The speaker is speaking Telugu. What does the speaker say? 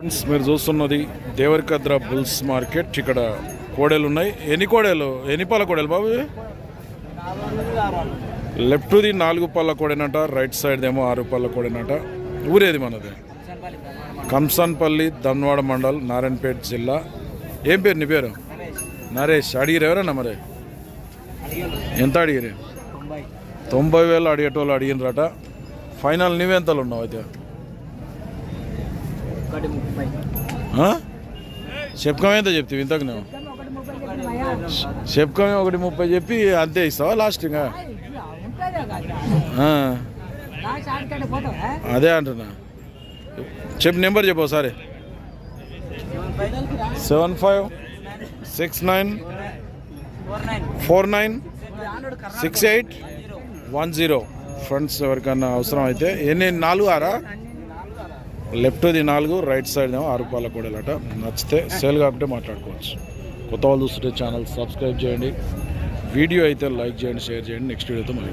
ఫ్రెండ్స్ మీరు చూస్తున్నది దేవరికద్ర బుల్స్ మార్కెట్. ఇక్కడ కోడెలు ఉన్నాయి. ఎన్ని కోడెలు? ఎన్ని పాల కోడెలు బాబు లెఫ్ట్ది నాలుగు పళ్ళ కోడేనట రైట్ సైడ్ ఏమో ఆరు పళ్ళ కోడెనట. ఊరేది మనది? కంసాన్పల్లి ధన్వాడ మండల్ నారాయణపేట జిల్లా. ఏం పేరు నీ పేరు? నరేష్. అడిగిరు ఎవరన్నా మరి? ఎంత అడిగిరు తొంభై వేలు అడిగేటోళ్ళు అడిగినరట ఫైనల్ నువ్వెంతలు ఉన్నావు అయితే? చెప్పుకోమే ఎంత చెప్తావు ఇంతకు నువ్వు? చెప్పుకోమే ఒకటి ముప్పై చెప్పి అంతే ఇస్తావా లాస్ట్ ఇంకా అదే అంటున్నా. చెప్పు నెంబర్ చెప్పు ఒకసారి. Seven five six nine four nine four nine six eight one zero. Friends ఎవరికన్నా అవసరం అయితే ఎన్ని? నాలుగు ఆరా? లెఫ్ట్ది నాలుగు రైట్ సైడ్ ఏమో ఆరు రూపాయల కూడలట. నచ్చితే సేల్ కాకుంటే మాట్లాడుకోవచ్చు. కొత్త వాళ్ళు చూస్తుంటే ఛానల్ సబ్స్క్రైబ్ చేయండి. వీడియో అయితే లైక్ చేయండి షేర్ చేయండి. నెక్స్ట్ వీడియోతో మళ్ళీ